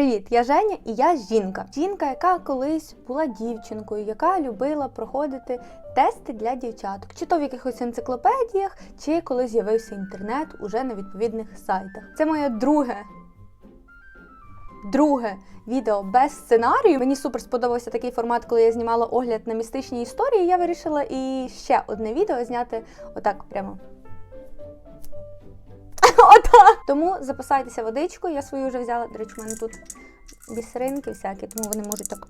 Привіт, я Женя і я жінка. Жінка, яка колись була дівчинкою, яка любила проходити тести для дівчаток, чи то в якихось енциклопедіях, чи коли з'явився інтернет уже на відповідних сайтах. Це моє друге. Друге відео без сценарію. Мені супер сподобався такий формат, коли я знімала огляд на містичні історії. Я вирішила і ще одне відео зняти отак прямо. Отак. Тому запасайтеся водичкою. Я свою вже взяла. До речі, в мене тут бісеринки всякі, тому вони можуть так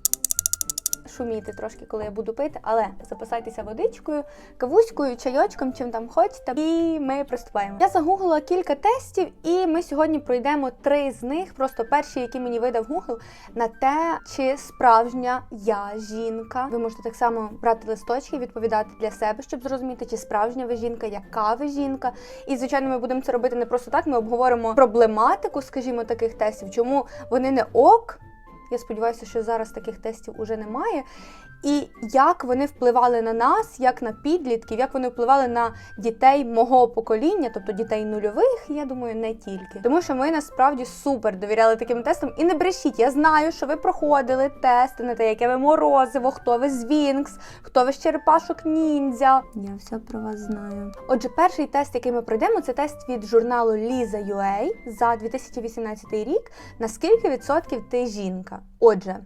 шуміти трошки, коли я буду пити. Але запасайтеся водичкою, кавуською, чайочком, чим там хочете. І ми приступаємо. Я загуглила кілька тестів, і ми сьогодні пройдемо три з них. Просто перші, які мені видав Google, на те, чи справжня я жінка. Ви можете так само брати листочки, відповідати для себе, щоб зрозуміти, чи справжня ви жінка, яка ви жінка. І звичайно, ми будемо це робити не просто так. Ми обговоримо проблематику, скажімо, таких тестів, чому вони не ок. Я сподіваюся, що зараз таких тестів уже немає. І як вони впливали на нас, як на підлітків, як вони впливали на дітей мого покоління, тобто дітей нульових, я думаю, не тільки. Тому що ми насправді супер довіряли таким тестам. І не брешіть, я знаю, що ви проходили тести на те, яке ви морозиво, хто ви з Вінкс, хто ви з черепашок ніндзя. Я все про вас знаю. Отже, перший тест, який ми пройдемо, це тест від журналу Lisa.ua за 2018 рік. На скільки відсотків ти жінка? Отже.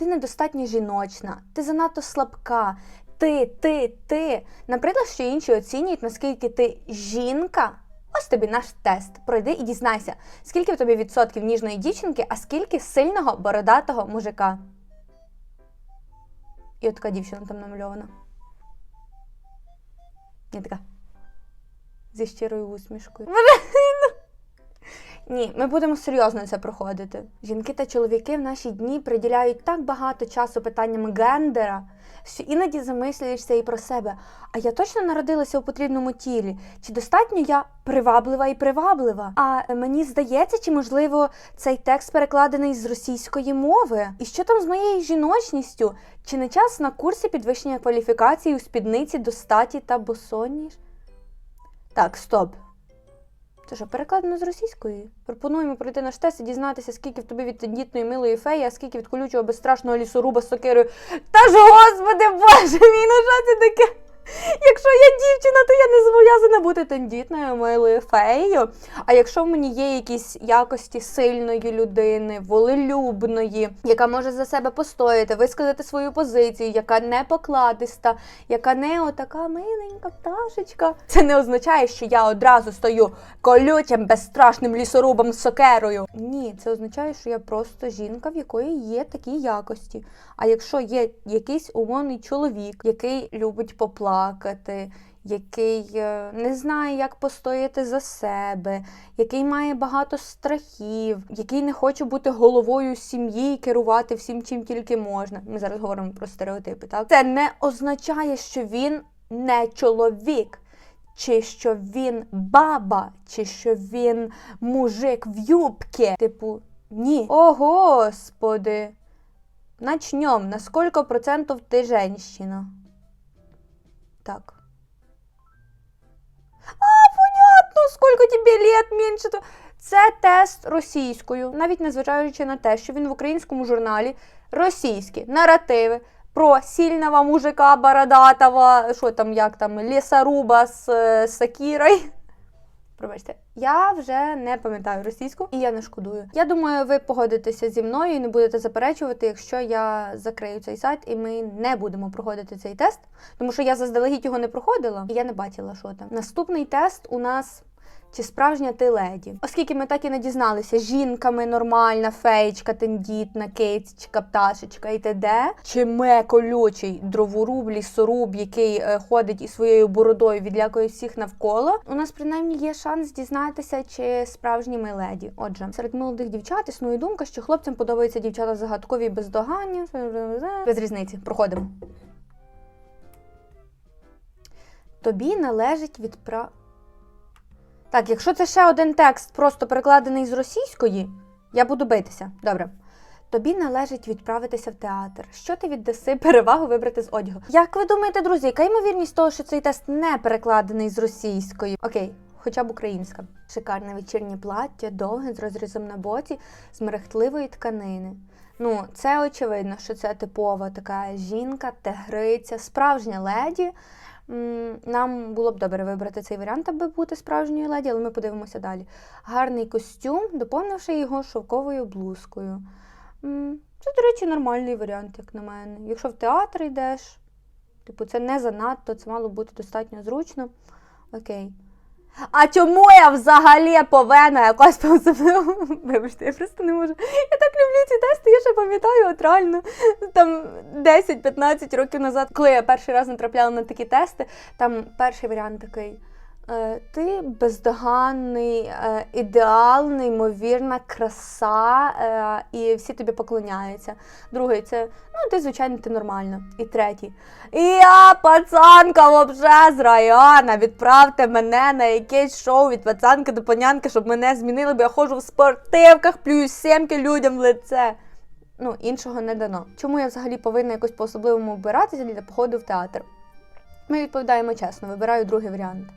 Ти недостатньо жіночна, ти занадто слабка. Ти, ти, ти. Наприклад, що інші оцінюють, наскільки ти жінка. Ось тобі наш тест. Пройди і дізнайся, скільки в тобі відсотків ніжної дівчинки, а скільки сильного бородатого мужика. І от така дівчина там намальована. Я така. Зі щирою усмішкою. Ні, ми будемо серйозно це проходити. Жінки та чоловіки в наші дні приділяють так багато часу питанням гендера, що іноді замислюєшся і про себе. А я точно народилася у потрібному тілі? Чи достатньо я приваблива і приваблива? А мені здається, чи можливо цей текст перекладений з російської мови? І що там з моєю жіночністю? Чи не час на курсі підвищення кваліфікації у спідниці до статі та босоніж? Так, стоп. Це що, перекладено з російської? Пропонуємо пройти наш тест і дізнатися, скільки в тобі від тендітної милої феї, а скільки від колючого безстрашного лісоруба з сокирою. Та ж господи боже мій, ну що це таке? Якщо я дівчина, то я не зобов'язана бути тендітною милою феєю. А якщо в мені є якісь якості сильної людини, волелюбної, яка може за себе постояти, висказати свою позицію, яка не покладиста, яка не отака миленька пташечка, це не означає, що я одразу стою колючим, безстрашним лісорубом з сокерою. Ні, це означає, що я просто жінка, в якої є такі якості. А якщо є якийсь умовний чоловік, який любить поплакати, який е, не знає, як постояти за себе, який має багато страхів, який не хоче бути головою сім'ї і керувати всім, чим тільки можна. Ми зараз говоримо про стереотипи, так? Це не означає, що він не чоловік. Чи що він баба, чи що він мужик в юбці. Типу, ні. О, господи. Начнем. На сколько процентов ты женщина? Так. А, понятно, сколько тебе лет менше. Це тест російською, навіть незважаючи на те, що він в українському журналі російські наративи про сильного мужика бородатого, що там, як там, лісоруба з е, сакірою. Пробачте, я вже не пам'ятаю російську і я не шкодую. Я думаю, ви погодитеся зі мною і не будете заперечувати, якщо я закрию цей сайт і ми не будемо проходити цей тест, тому що я заздалегідь його не проходила і я не бачила, що там. Наступний тест у нас. Чи справжня ти леді? Оскільки ми так і не дізналися, жінками нормальна, феєчка, тендітна, кейцечка, пташечка і т.д. Чи ми колючий дроворуб, лісоруб, який е, ходить із своєю бородою, відлякує всіх навколо. У нас принаймні є шанс дізнатися, чи справжні ми леді. Отже, серед молодих дівчат існує думка, що хлопцям подобаються дівчата загадкові і бездоганні. Без різниці, проходимо. Тобі належить відпра. Так, якщо це ще один текст, просто перекладений з російської, я буду битися. Добре. Тобі належить відправитися в театр. Що ти віддаси перевагу вибрати з одягу? Як ви думаєте, друзі, яка ймовірність того, що цей тест не перекладений з російської? Окей, хоча б українська. Шикарне вечірнє плаття, довге з розрізом на боці, з мерехтливої тканини. Ну, це очевидно, що це типова така жінка, тигриця, справжня леді. Нам було б добре вибрати цей варіант, аби бути справжньою леді, але ми подивимося далі. Гарний костюм, доповнивши його шовковою блузкою. Це, до речі, нормальний варіант, як на мене. Якщо в театр йдеш, типу, це не занадто, це мало бути достатньо зручно. Окей. А чому я взагалі повинна якось по-особливо? Вибачте, я просто не можу. Я так люблю ці тести, я ще пам'ятаю, от реально там 10-15 років назад, коли я перший раз натрапляла на такі тести, там перший варіант такий. Е, Ти бездоганний, е, ідеал, неймовірна краса, е, і всі тобі поклоняються. Другий це ну ти, звичайно, ти нормальна. І третій. Я пацанка вообще з району. Відправте мене на якесь шоу від пацанки до панянки, щоб мене змінили, бо я ходжу в спортивках, плюс сімки людям в лице. Ну, іншого не дано. Чому я взагалі повинна якось по-особливому вбиратися для походу в театр? Ми відповідаємо чесно, вибираю другий варіант.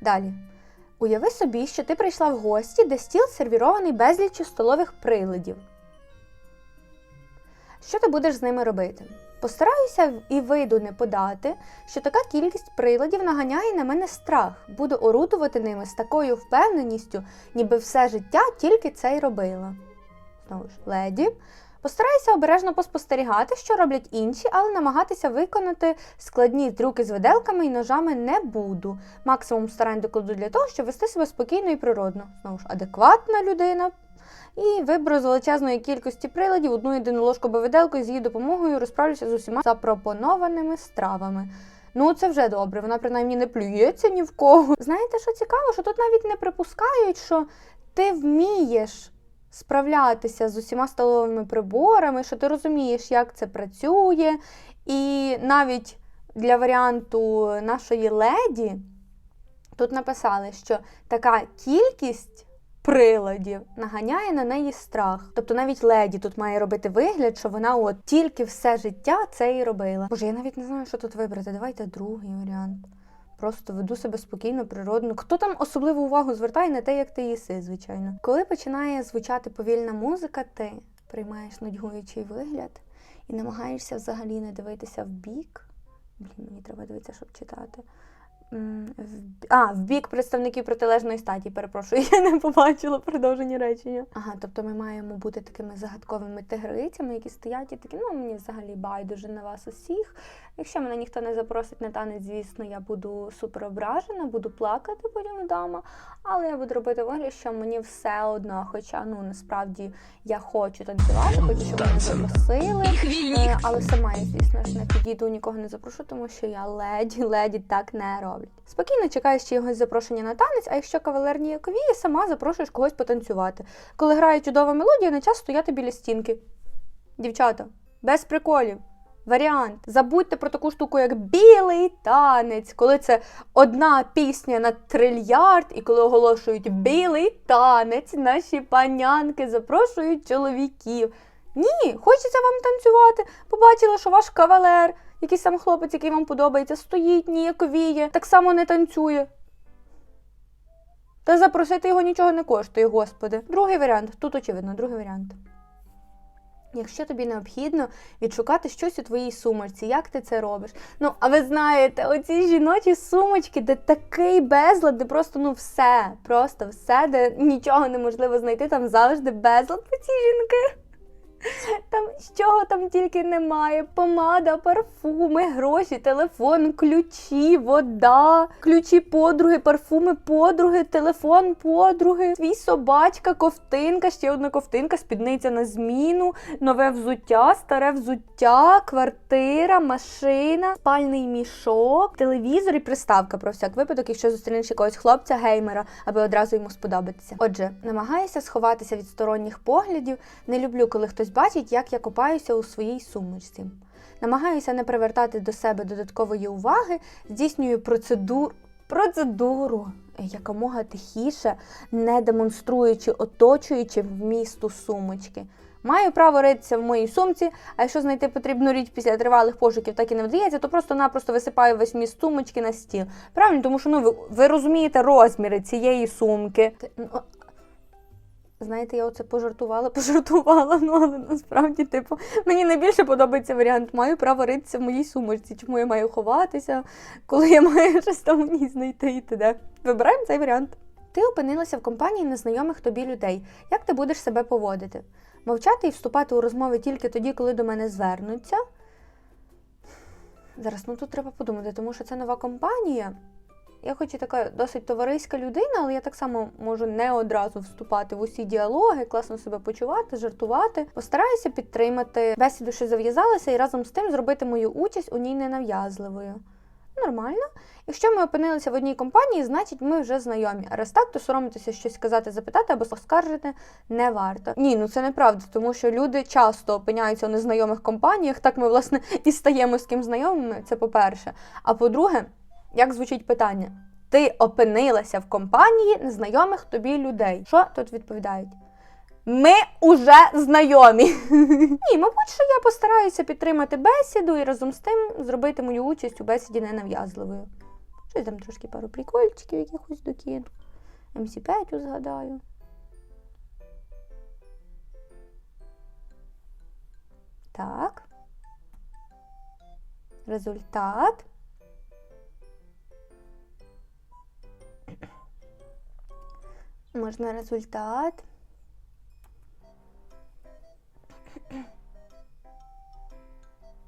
Далі. Уяви собі, що ти прийшла в гості, де стіл сервірований безліччю столових приладів. Що ти будеш з ними робити? Постараюся і виду не подати, що така кількість приладів наганяє на мене страх. Буду орудувати ними з такою впевненістю, ніби все життя тільки це й робила. Знову ж, леді. Постараюся обережно поспостерігати, що роблять інші, але намагатися виконати складні трюки з виделками і ножами не буду. Максимум старань докладу для того, щоб вести себе спокійно і природно. Знову ж, адекватна людина. І виберу з величезної кількості приладів одну єдину ложку або виделку і з її допомогою розправлюся з усіма запропонованими стравами. Ну, це вже добре, вона принаймні не плюється ні в кого. Знаєте, що цікаво, що тут навіть не припускають, що ти вмієш справлятися з усіма столовими приборами, що ти розумієш, як це працює. І навіть для варіанту нашої леді тут написали, що така кількість приладів наганяє на неї страх. Тобто навіть леді тут має робити вигляд, що вона от тільки все життя це і робила. Боже, я навіть не знаю, що тут вибрати. Давайте другий варіант. Просто веду себе спокійно, природно. Хто там особливу увагу звертає на те, як ти їси, звичайно. Коли починає звучати повільна музика, ти приймаєш нудьгуючий вигляд і намагаєшся взагалі не дивитися в бік. Блін, мені треба дивитися, щоб читати. А, в бік представників протилежної статі, перепрошую, я не побачила продовження речення. Ага, тобто ми маємо бути такими загадковими тигрицями, які стоять і такі, ну мені взагалі байдуже на вас усіх. Якщо мене ніхто не запросить на танець, звісно, я буду супер ображена, буду плакати потім вдома, але я буду робити вигляд, що мені все одно. Хоча ну насправді я хочу танцювати, хочу, щоб мене запросили. Е, але сама я, звісно ж, не підійду, нікого не запрошу, тому що я леді, леді так не роблять. Спокійно чекаєш чогось запрошення на танець, а якщо кавалер ніяковіє, сама запрошуєш когось потанцювати. Коли грає чудова мелодія, не час стояти біля стінки. Дівчата, без приколів. Варіант. Забудьте про таку штуку, як білий танець, коли це одна пісня на трильярд, і коли оголошують білий танець, наші панянки запрошують чоловіків. Ні, хочеться вам танцювати. Побачила, що ваш кавалер, якийсь сам хлопець, який вам подобається, стоїть, ніяковіє, так само не танцює. Та запросити його нічого не коштує, господи. Другий варіант. Тут очевидно, другий варіант. Якщо тобі необхідно відшукати щось у твоїй сумочці, як ти це робиш? Ну, а ви знаєте, оці жіночі сумочки, де такий безлад, де просто ну все, просто все, де нічого неможливо знайти, там завжди безлад по ці жінки. Там з чого там тільки немає: помада, парфуми, гроші, телефон, ключі, вода, ключі подруги, парфуми подруги, телефон подруги, твій собачка, ковтинка, ще одна ковтинка, спідниця на зміну, нове взуття, старе взуття, квартира, машина, спальний мішок, телевізор і приставка про всяк випадок, якщо зустрінеш якогось хлопця геймера, аби одразу йому сподобатися. Отже, намагаюся сховатися від сторонніх поглядів. Не люблю, коли хтось бачить, як я копаюся у своїй сумочці. Намагаюся не привертати до себе додаткової уваги, здійснюю процедур... процедуру якомога тихіше, не демонструючи оточуючи вмісту сумочки. Маю право ритися в моїй сумці, а якщо знайти потрібну річ після тривалих пошуків так і не вдається, то просто-напросто висипаю весь міст сумочки на стіл. Правильно, тому що ну ви, ви розумієте розміри цієї сумки. Знаєте, я оце пожартувала, пожартувала, ну але насправді, типу, мені найбільше подобається варіант. Маю право ритися в моїй сумочці. Чому я маю ховатися, коли я маю щось там в знайти і т.д. Вибираємо цей варіант. Ти опинилася в компанії незнайомих тобі людей. Як ти будеш себе поводити? Мовчати і вступати у розмови тільки тоді, коли до мене звернуться. Зараз, ну тут треба подумати, тому що це нова компанія. Я хоч і така досить товариська людина, але я так само можу не одразу вступати в усі діалоги, класно себе почувати, жартувати. Постараюся підтримати бесіду, що зав'язалася, і разом з тим зробити мою участь у ній ненав'язливою. Нормально. Якщо ми опинилися в одній компанії, значить ми вже знайомі. А раз так, то соромитися щось сказати, запитати або скаржити не варто. Ні, ну це неправда, тому що люди часто опиняються в незнайомих компаніях. Так ми, власне, і стаємо з ким знайомими. Це по-перше. А по-друге, як звучить питання? Ти опинилася в компанії незнайомих тобі людей. Що тут відповідають? Ми уже знайомі. Ні, мабуть, що я постараюся підтримати бесіду і разом з тим зробити мою участь у бесіді ненав'язливою. Щось там трошки пару прикольчиків якихось докину. МС5 згадаю. Так. Результат. Можна результат.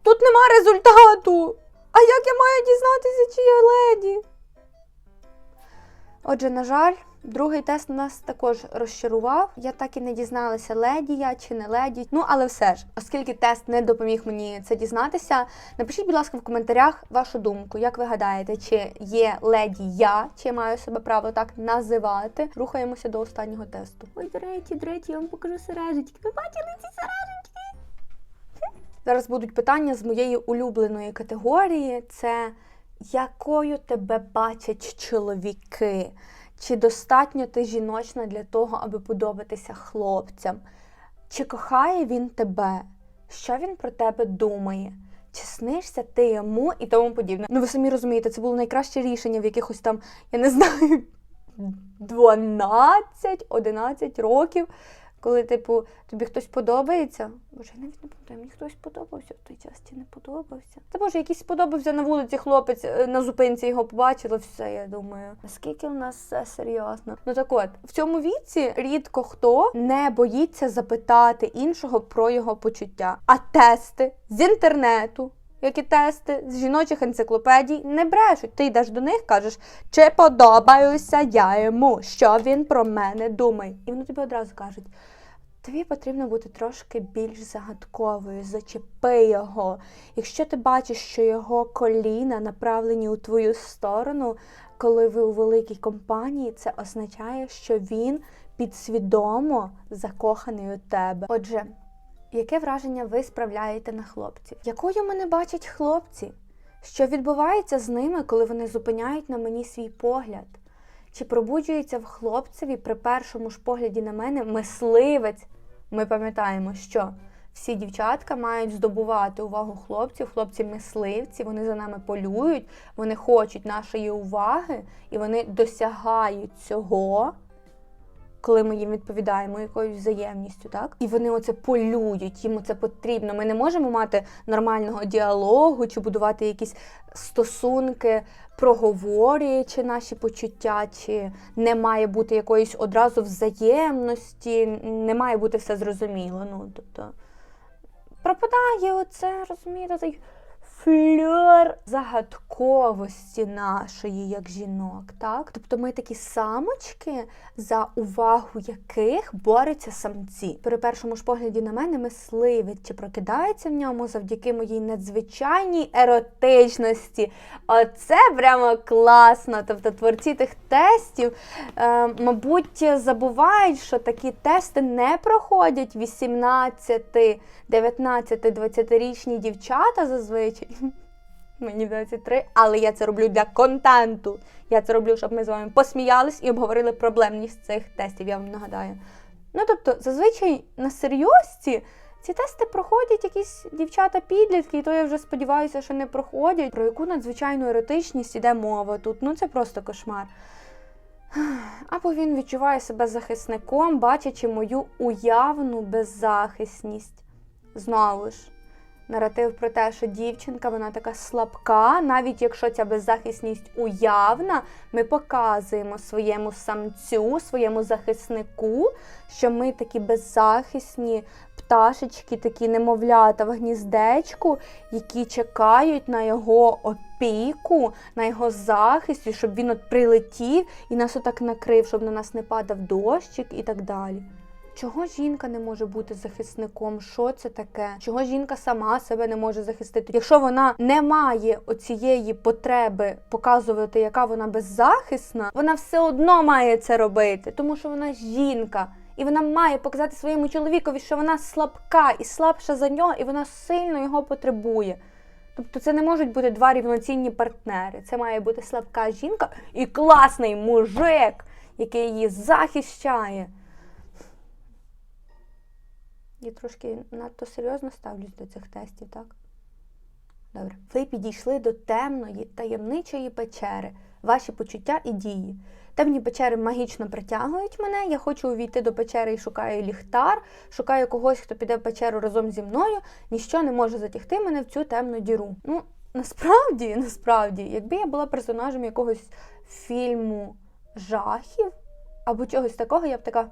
Тут нема результату. А як я маю дізнатися, чи я леді? Отже, на жаль, другий тест нас також розчарував. Я так і не дізналася, леді я чи не леді. Ну, але все ж, оскільки тест не допоміг мені це дізнатися, напишіть, будь ласка, в коментарях вашу думку. Як ви гадаєте, чи є леді я, чи я маю себе право так називати? Рухаємося до останнього тесту. Ой, до речі, до речі, я вам покажу сережечки. Ви бачили ці сережечки? Зараз будуть питання з моєї улюбленої категорії: це якою тебе бачать чоловіки? Чи достатньо ти жіночна для того, аби подобатися хлопцям? Чи кохає він тебе? Що він про тебе думає? Чи снишся ти йому і тому подібне? Ну ви самі розумієте, це було найкраще рішення в якихось там, я не знаю, 12-11 років, коли, типу, тобі хтось подобається. Боже, я навіть не пам'ятаю, мені хтось подобався в той час чи не подобався. Та боже, якийсь сподобався на вулиці хлопець, е, на зупинці його побачила, все, я думаю. Наскільки в нас все серйозно? Ну так от, в цьому віці рідко хто не боїться запитати іншого про його почуття. А тести з інтернету. Як і тести з жіночих енциклопедій не брешуть. Ти йдеш до них, кажеш, чи подобаюся я йому, що він про мене думає. І вони тобі одразу кажуть: тобі потрібно бути трошки більш загадковою, зачепи його. Якщо ти бачиш, що його коліна направлені у твою сторону, коли ви у великій компанії, це означає, що він підсвідомо закоханий у тебе. Отже, яке враження ви справляєте на хлопців? Якою мене бачать хлопці? Що відбувається з ними, коли вони зупиняють на мені свій погляд? Чи пробуджується в хлопцеві при першому ж погляді на мене мисливець? Ми пам'ятаємо, що всі дівчатка мають здобувати увагу хлопців, хлопці мисливці, вони за нами полюють, вони хочуть нашої уваги і вони досягають цього коли ми їм відповідаємо якоюсь взаємністю, так? І вони оце полюють, їм це потрібно. Ми не можемо мати нормального діалогу чи будувати якісь стосунки, проговорюючи наші почуття, чи не має бути якоїсь одразу взаємності, не має бути все зрозуміло. Ну, тобто пропадає оце, розумієте, цей фльор загадковості нашої як жінок, так? Тобто ми такі самочки, за увагу яких борються самці. При першому ж погляді на мене мисливець чи прокидається в ньому завдяки моїй надзвичайній еротичності. Оце прямо класно. Тобто творці тих тестів, е, мабуть, забувають, що такі тести не проходять 18, 19, 20-річні дівчата зазвичай. Мені 23, але я це роблю для контенту. Я це роблю, щоб ми з вами посміялись і обговорили проблемність цих тестів. Я вам нагадаю. Ну тобто, зазвичай на серйозці ці тести проходять якісь дівчата-підлітки, і то я вже сподіваюся, що не проходять. Про яку надзвичайну еротичність іде мова тут. Ну це просто кошмар. Або він відчуває себе захисником, бачачи мою уявну беззахисність. Знову ж, наратив про те, що дівчинка вона така слабка, навіть якщо ця беззахисність уявна, ми показуємо своєму самцю, своєму захиснику, що ми такі беззахисні пташечки, такі немовлята в гніздечку, які чекають на його опіку, на його захист, щоб він от прилетів і нас отак накрив, щоб на нас не падав дощик і так далі. Чого жінка не може бути захисником? Що це таке? Чого жінка сама себе не може захистити? Якщо вона не має оцієї потреби показувати, яка вона беззахисна, вона все одно має це робити, тому що вона жінка. І вона має показати своєму чоловікові, що вона слабка і слабша за нього, і вона сильно його потребує. Тобто це не можуть бути два рівноцінні партнери. Це має бути слабка жінка і класний мужик, який її захищає. Я трошки надто серйозно ставлюсь до цих тестів, так? Добре. Ви підійшли до темної, таємничої печери, ваші почуття і дії. Темні печери магічно притягують мене. Я хочу увійти до печери і шукаю ліхтар, шукаю когось, хто піде в печеру разом зі мною. Ніщо не може затягти мене в цю темну діру. Ну, насправді, насправді, якби я була персонажем якогось фільму жахів або чогось такого, я б така.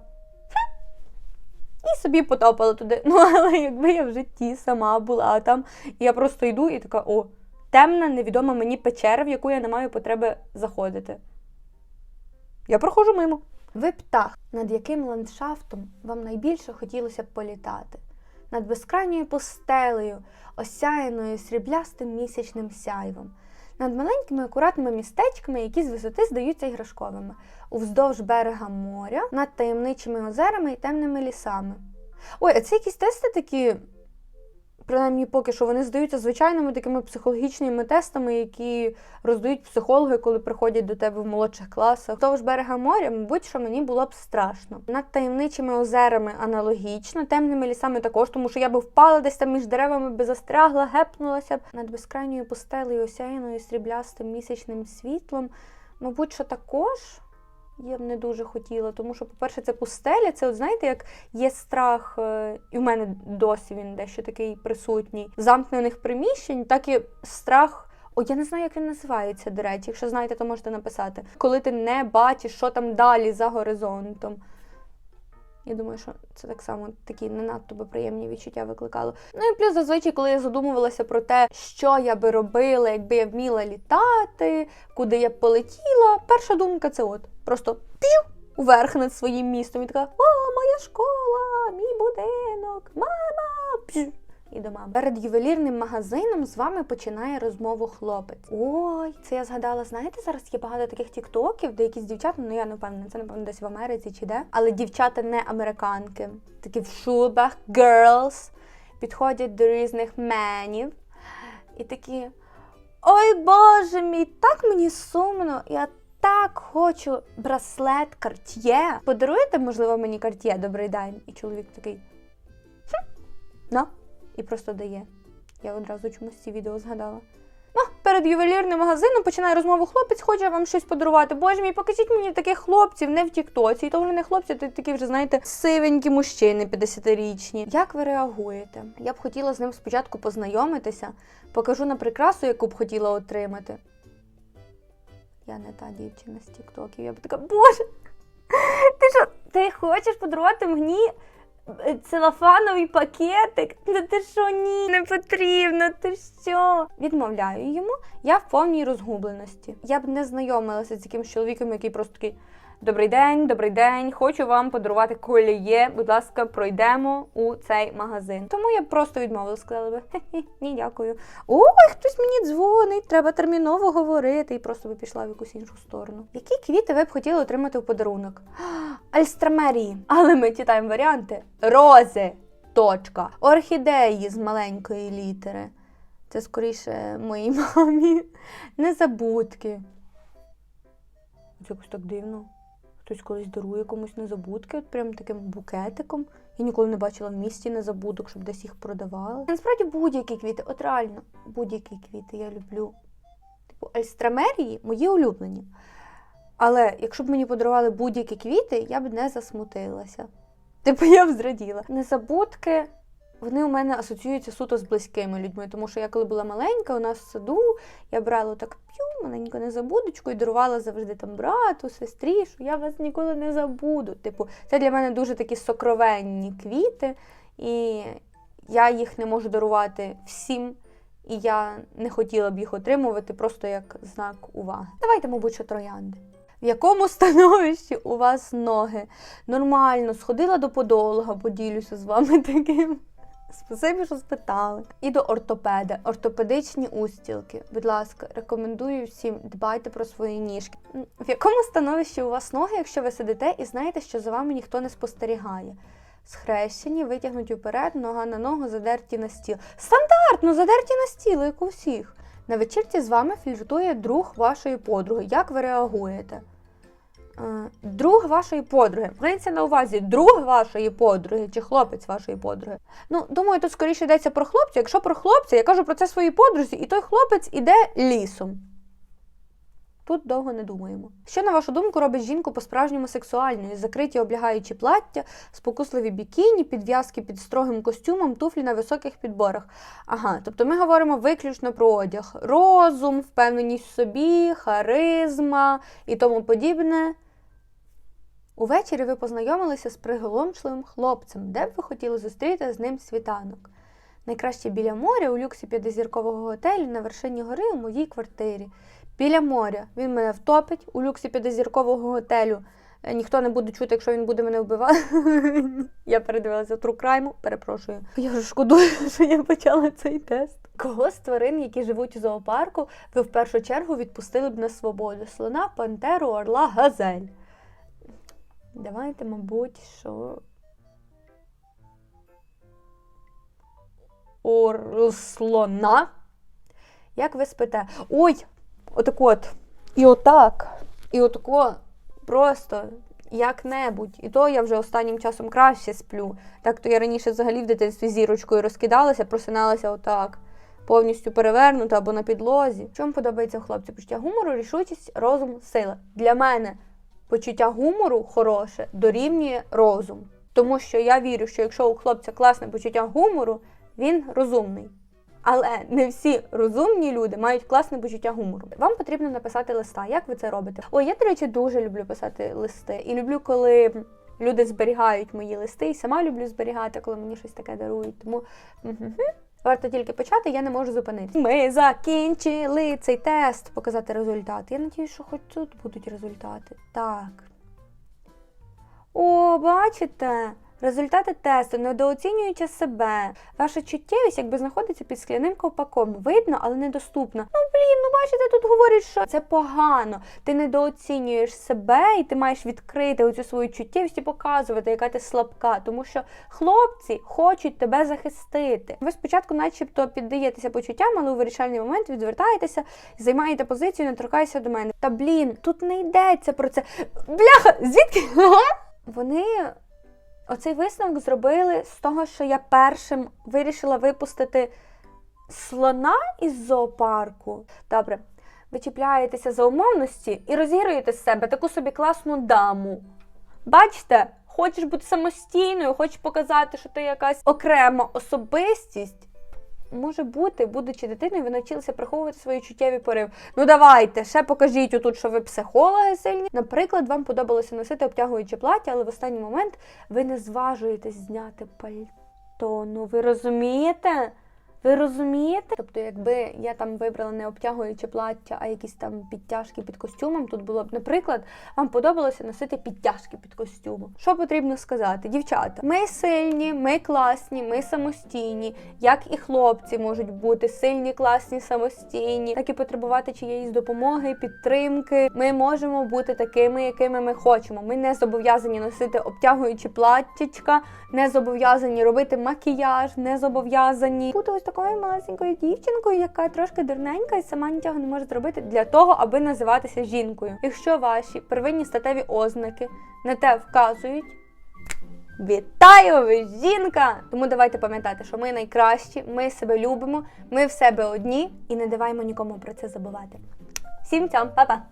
І собі потопала туди. Ну, але якби я в житті сама була там, і я просто йду і така, о, темна, невідома мені печера, в яку я не маю потреби заходити. Я проходжу мимо. Ви птах, над яким ландшафтом вам найбільше хотілося б політати, над безкрайньою пустелею, осяяною сріблястим місячним сяйвом, над маленькими акуратними містечками, які з висоти здаються іграшковими, уздовж берега моря, над таємничими озерами і темними лісами. Ой, а це якісь тести такі, принаймні поки що, вони здаються звичайними такими психологічними тестами, які роздають психологи, коли приходять до тебе в молодших класах. Вздовж берега моря, мабуть, що мені було б страшно. Над таємничими озерами аналогічно, темними лісами також, тому що я би впала десь там між деревами, би застрягла, гепнулася б над безкрайньою пустелею, осяяною сріблястим місячним світлом. Мабуть, що також. Я б не дуже хотіла, тому що, по-перше, це пустеля, це, от знаєте, як є страх, е, і в мене досі він дещо такий присутній, замкнених приміщень, так і страх. О, я не знаю, як він називається, до речі. Якщо знаєте, то можете написати. Коли ти не бачиш, що там далі за горизонтом. Я думаю, що це так само такі не надто би приємні відчуття викликало. Ну і плюс зазвичай, коли я задумувалася про те, що я би робила, якби я вміла літати, куди я б полетіла, перша думка це от просто пів уверх над своїм містом. І така о, моя школа, мій будинок, мама. П'ю. І до. Перед ювелірним магазином з вами починає розмову хлопець. Ой, це я згадала. Знаєте, зараз є багато таких тіктоків, де якісь дівчата, ну я не впевнена, це напевно десь в Америці чи де, але дівчата не американки, такі в шубах, girls, підходять до різних менів і такі. Ой Боже мій, так мені сумно. Я так хочу браслет Cartier. Подаруєте, можливо, мені Cartier, добрий день. І чоловік такий. «Хм, На і просто дає. Я одразу чомусь ці відео згадала. Ну, перед ювелірним магазином починає розмову хлопець, хоче вам щось подарувати. Боже мій, покажіть мені таких хлопців не в Тіктоці. І то вони не хлопці, то такі вже, знаєте, сивенькі мужчини 50-річні. Як ви реагуєте? Я б хотіла з ним спочатку познайомитися, покажу на прикрасу, яку б хотіла отримати. Я не та дівчина з Тіктоків. Я б така, боже, ти що, ти хочеш подарувати мені целофановий пакетик? Та ти що ні, не потрібно, ти що? Відмовляю йому, я в повній розгубленості. Я б не знайомилася з якимсь чоловіком, який просто такий. Добрий день, добрий день. Хочу вам подарувати коліє. Будь ласка, пройдемо у цей магазин. Тому я просто відмовила, сказала би «Хе-хе, ні, дякую. Ой, хтось мені дзвонить, треба терміново говорити. І просто би пішла в якусь іншу сторону. Які квіти ви б хотіли отримати в подарунок? Альстрамерії. Але ми читаємо варіанти: рози, точка, орхідеї з маленької літери. Це скоріше моїй мамі. Незабудки. Це якось так дивно. Хтось колись дарує комусь незабудки, от прям таким букетиком. Я ніколи не бачила в місті незабудок, щоб десь їх продавали. Насправді будь-які квіти, от реально, будь-які квіти я люблю. Типу, альстрамерії мої улюблені. Але якщо б мені подарували будь-які квіти, я б не засмутилася. Типу, я б зраділа. Незабудки, вони у мене асоціюються суто з близькими людьми, тому що я коли була маленька, у нас в саду я брала так п'ю, маленьку незабудочку і дарувала завжди там брату, сестрі, що я вас ніколи не забуду. Типу, це для мене дуже такі сокровенні квіти, і я їх не можу дарувати всім. І я не хотіла б їх отримувати просто як знак уваги. Давайте, мабуть, троянди. В якому становищі у вас ноги? Нормально, сходила до подолога, поділюся з вами таким. Спасибі, що спитали. І до ортопеда, ортопедичні устілки. Будь ласка, рекомендую всім дбайте про свої ніжки. В якому становищі у вас ноги, якщо ви сидите і знаєте, що за вами ніхто не спостерігає? Схрещені, витягнуті вперед, нога на ногу, задерті на стіл. Стандартно, задерті на стіл, як у всіх. На вечірці з вами фліртує друг вашої подруги. Як ви реагуєте? Друг вашої подруги. Мається на увазі друг вашої подруги чи хлопець вашої подруги. Ну, думаю, тут скоріше йдеться про хлопця. Якщо про хлопця, я кажу про це своїй подрузі, і той хлопець іде лісом. Тут довго не думаємо. Що, на вашу думку, робить жінку по-справжньому сексуальною? Закриті облягаючі плаття, спокусливі бікіні, підв'язки під строгим костюмом, туфлі на високих підборах. Ага, тобто ми говоримо виключно про одяг. Розум, впевненість в собі, харизма і тому подібне. Увечері ви познайомилися з приголомшливим хлопцем, де б ви хотіли зустріти з ним світанок. Найкраще біля моря у люксі п'ятизіркового готелю на вершині гори у моїй квартирі. Біля моря він мене втопить у люксі п'ятизіркового готелю. Е, Ніхто не буде чути, якщо він буде мене вбивати. Я передивилася True Crime, перепрошую. Я вже шкодую, що я почала цей тест. Кого з тварин, які живуть у зоопарку, ви в першу чергу відпустили б на свободу? Слона, пантеру, орла, газель. Давайте, мабуть, що. Орслона. Як ви спите? Ой! Отак от. І отак. І отако просто як-небудь. І то я вже останнім часом краще сплю. Так то я раніше взагалі в дитинстві зірочкою розкидалася, просиналася отак. Повністю перевернута або на підлозі. Чому подобається хлопцю? Почуття гумору, рішучість, розум, сила. Для мене почуття гумору хороше дорівнює розум. Тому що я вірю, що якщо у хлопця класне почуття гумору, він розумний. Але не всі розумні люди мають класне почуття гумору. Вам потрібно написати листа. Як ви це робите? Ой, я, до речі, дуже люблю писати листи. І люблю, коли люди зберігають мої листи. І сама люблю зберігати, коли мені щось таке дарують. Тому. Варто тільки почати, я не можу зупинитися. Ми закінчили цей тест, показати результат. Я надію, що хоч тут будуть результати. Так. О, бачите? Результати тесту, недооцінюючи себе. Ваша чуттєвість якби знаходиться під скляним ковпаком. Видно, але недоступно. Ну блін, ну бачите, тут говорять, що це погано. Ти недооцінюєш себе, і ти маєш відкрити оцю свою чуттєвість і показувати, яка ти слабка. Тому що хлопці хочуть тебе захистити. Ви спочатку, начебто, піддаєтеся почуттям, але у вирішальний момент відвертаєтеся, займаєте позицію, не торкайся до мене. Та блін, тут не йдеться про це. Бляха, звідки? Вони оцей висновок зробили з того, що я першим вирішила випустити слона із зоопарку. Добре, ви чіпляєтеся за умовності і розігруєте з себе таку собі класну даму. Бачите, хочеш бути самостійною, хочеш показати, що ти якась окрема особистість. Може бути, будучи дитиною, ви навчилися приховувати свої чуттєві порив. Ну давайте, ще покажіть отут, що ви психологи сильні. Наприклад, вам подобалося носити обтягуюче плаття, але в останній момент ви не зважуєтесь зняти пальто. Ну ви розумієте? Ви розумієте? Тобто, якби я там вибрала не обтягуюче плаття, а якісь там підтяжки під костюмом, тут було б, наприклад, вам подобалося носити підтяжки під костюмом. Що потрібно сказати? Дівчата, ми сильні, ми класні, ми самостійні, як і хлопці можуть бути сильні, класні, самостійні, так і потребувати чиєїсь допомоги, підтримки. Ми можемо бути такими, якими ми хочемо. Ми не зобов'язані носити обтягуючі платтячка, не зобов'язані робити макіяж, не зобов'язані бути ось такою такою малесенькою дівчинкою, яка трошки дурненька і сама нічого не може зробити для того, аби називатися жінкою. Якщо ваші первинні статеві ознаки на те вказують. Вітаю, ви жінка! Тому давайте пам'ятати, що ми найкращі, ми себе любимо, ми в себе одні і не даваймо нікому про це забувати. Всім цьом, па-па!